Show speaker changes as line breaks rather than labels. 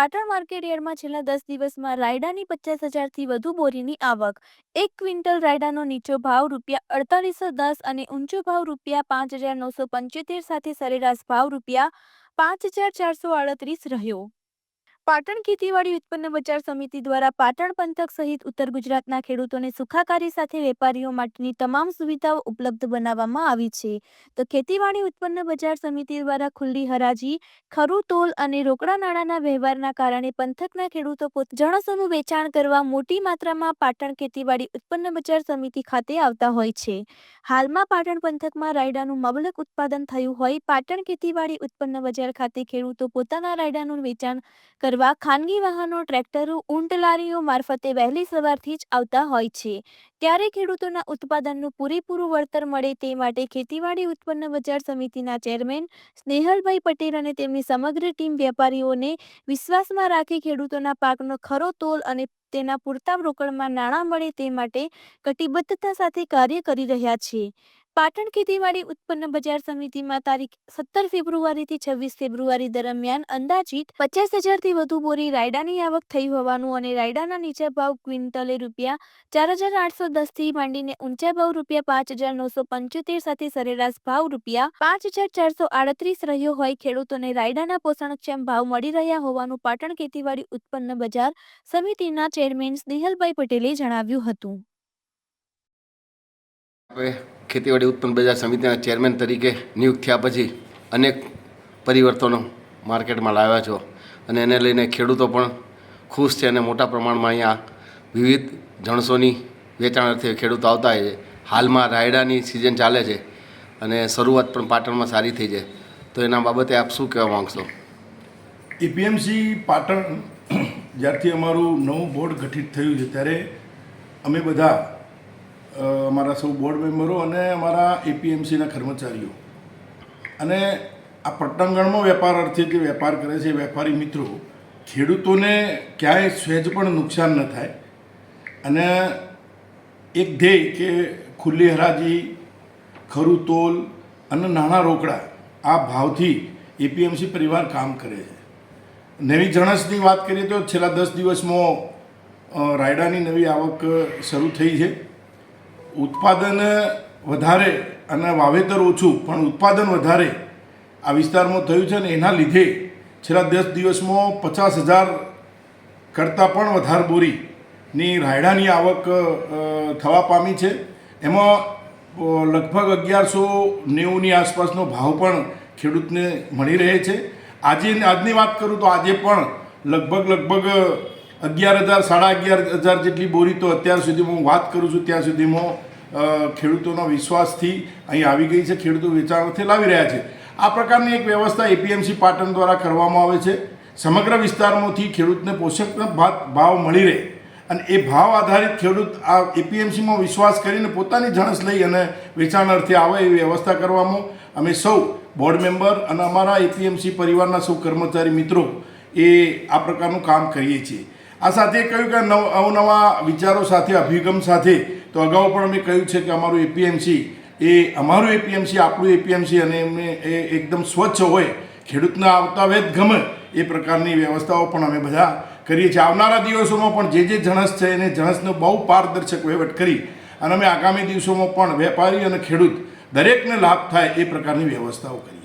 Patan market યાર્ડમાં છેલ્લા દસ દિવસમાં રાયડાની પચાસ હજારથી વધુ બોરીની આવક. એક ક્વિન્ટલ રાયડાનો નીચો ભાવ રૂપિયા અડતાલીસો દસ અને ઊંચો ભાવ રૂપિયા પાંચ હજાર નવસો પંચોતેર સાથે સરેરાશ ભાવ રૂપિયા પાંચ હજાર ચારસો આડત્રીસ રહ્યો. પાટણ ખેતીવાડી ઉત્પન્ન બજાર સમિતિ દ્વારા પાટણ પંથક સહિત ઉત્તર ગુજરાતના ખેડૂતોને સુખાકારી સાથે વેપારીઓ માટેની તમામ સુવિધાઓ ઉપલબ્ધ બનાવવામાં આવી છે. તો ખેતીવાડી ઉત્પન્ન બજાર સમિતિ દ્વારા ખુલ્લી હરાજી, ખરું તોલ અને રોકડા નાણાંના વ્યવહારના કારણે પંથકના ખેડૂતો પોત, જણસોનું વેચાણ કરવા મોટી માત્રામાં પાટણ ખેતીવાડી ઉત્પન્ન બજાર સમિતિ ખાતે આવતા હોય છે. હાલમાં પાટણ પંથકમાં રાયડાનું મબલક ઉત્પાદન થયું હોય, પાટણ ખેતીવાડી ઉત્પન્ન બજાર ખાતે ખેડૂતો પોતાના રાયડાનું વેચાણ કરવા ખાનગી વાહનો, ટ્રેક્ટરો, ઊંટ લારીઓ મારફતે વહેલી સવારથી જ આવતા હોય છે. ત્યારે ખેડૂતોના ઉત્પાદનનું પૂરેપૂરું વળતર મળે તે માટે ખેતીવાડી ઉત્પન્ન બજાર સમિતિના ચેરમેન સ્નેહલભાઈ પટેલ અને તેમની સમગ્ર ટીમ વેપારીઓને વિશ્વાસમાં રાખી ખેડૂતોના પાકનો ખરો તોલ અને તેના પૂરતા રોકડમાં નાણાં મળે તે માટે કટિબદ્ધતા સાથે કાર્ય કરી રહ્યા છે. પાટણ ખેતીવાડી ઉત્પન્ન બજાર સમિતિમાં તારીખ સત્તર ફેબ્રુઆરીથી છવ્વીસ ફેબ્રુઆરી દરમિયાન અંદાજિત પચાસ હજારથી વધુ બોરી રાયડાની આવક થઈ હોવાનું અને રાયડાના નીચા ભાવ ક્વિન્ટલે રૂપિયા ચાર હજાર આઠસો દસથી માંડીને ઊંચા ભાવ રૂપિયા પાંચ હજાર નવસો પંચોતેર સાથે સરેરાશ ભાવ રૂપિયા પાંચ હજાર ચારસો આડત્રીસ રહ્યો હોય ખેડૂતોને રાયડાના પોષણક્ષમ ભાવ મળી રહ્યા હોવાનું પાટણ ખેતીવાડી ઉત્પન્ન બજાર સમિતિના ચેરમેન સ્નેહલભાઈ પટેલે જણાવ્યું હતું.
ખેતીવાડી ઉત્પન્ન બજાર સમિતિના ચેરમેન તરીકે નિયુક્ત થયા પછી અનેક પરિવર્તનો માર્કેટમાં લાવ્યા છો. અને એને લઈને ખેડૂતો પણ ખુશ છે અને મોટા પ્રમાણમાં અહીંયા વિવિધ જણસોની વેચાણ અર્થે ખેડૂતો આવતા હોય છે. હાલમાં રાયડાની સિઝન ચાલે છે અને શરૂઆત પણ પાટણમાં સારી થઈ છે. તો એના બાબતે આપ શું કહેવા માગશો?
એપીએમસી પાટણ જ્યારથી અમારું નવું બોર્ડ ગઠિત થયું છે, ત્યારે અમે બધા અમારા સૌ બોર્ડ મેમ્બરો અને અમારા એપીએમસીના કર્મચારીઓ. અને આ પટ્ટાંગણમાં વેપાર અર્થે જે વેપાર કરે છે, વેપારી મિત્રો, ખેડૂતોને ક્યાંય સહેજ પણ નુકસાન ન થાય. અને એક ધ્યેય કે ખુલ્લી હરાજી, ખરું તોલ અને નાણાં રોકડા આ ભાવથી એપીએમસી પરિવાર કામ કરે છે. નવી જણસની વાત કરીએ તો છેલ્લા દસ દિવસમાં રાયડાની નવી આવક શરૂ થઈ છે. ઉત્પાદન વધારે અને વાવેતર ઓછું, પણ ઉત્પાદન વધારે આ વિસ્તારમાં થયું છે ને એના લીધે છેલ્લા દસ દિવસમાં પચાસ હજાર કરતાં પણ વધારે બોરીની રાયડાની આવક થવા પામી છે. એમાં લગભગ અગિયારસો નેવુંની આસપાસનો ભાવ પણ ખેડૂતને મળી રહે છે. આજે, આજની વાત કરું તો આજે પણ લગભગ લગભગ અગિયાર હજાર, સાડા અગિયાર હજાર જેટલી બોરી તો અત્યાર સુધીમાં હું વાત કરું છું, ત્યાં સુધીમાં ખેડૂતોના વિશ્વાસથી અહીં આવી ગઈ છે, ખેડૂતો વેચાણથી લાવી રહ્યા છે. આ પ્રકારની એક વ્યવસ્થા એપીએમસી પાટણ દ્વારા કરવામાં આવે છે. સમગ્ર વિસ્તારમાંથી ખેડૂતને પોષક ભાવ મળી રહે અને એ ભાવ આધારિત ખેડૂત આ એપીએમસીમાં વિશ્વાસ કરીને પોતાની જણસ લઈ અને વેચાણ અર્થે આવે એવી વ્યવસ્થા કરવામાં. અમે સૌ બોર્ડ મેમ્બર અને અમારા એપીએમસી પરિવારના સૌ કર્મચારી મિત્રો એ આ પ્રકારનું કામ કરીએ છીએ. આ સાથે કહ્યું કે નવ અવનવા વિચારો સાથે, અભિગમ સાથે તો અગાઉ પણ અમે કહ્યું છે કે અમારું એપીએમસી એ અમારું એપીએમસી આપણું એપીએમસી અને એમને એ એકદમ સ્વચ્છ હોય, ખેડૂતને આવતા વેદ ગમે એ પ્રકારની વ્યવસ્થાઓ પણ અમે બધા કરીએ છીએ. આવનારા દિવસોમાં પણ જે જે જણસ છે એને જણસનો બહુ પારદર્શક વહીવટ કરી અને અમે આગામી દિવસોમાં પણ વેપારી અને ખેડૂત દરેકને લાભ થાય એ પ્રકારની વ્યવસ્થાઓ કરી